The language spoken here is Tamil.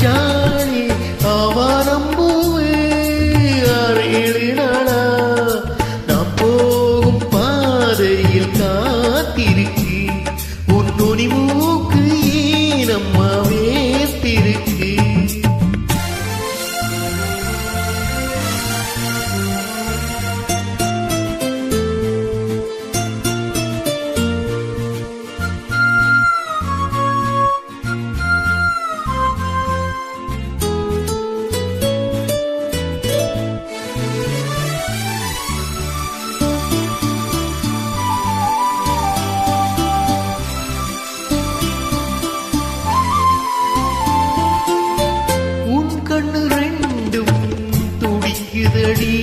ചാടി ആവാരം പൂവ് അറിയിടാ നാം പോകും പാതയിൽ കാത്തിരിക്കും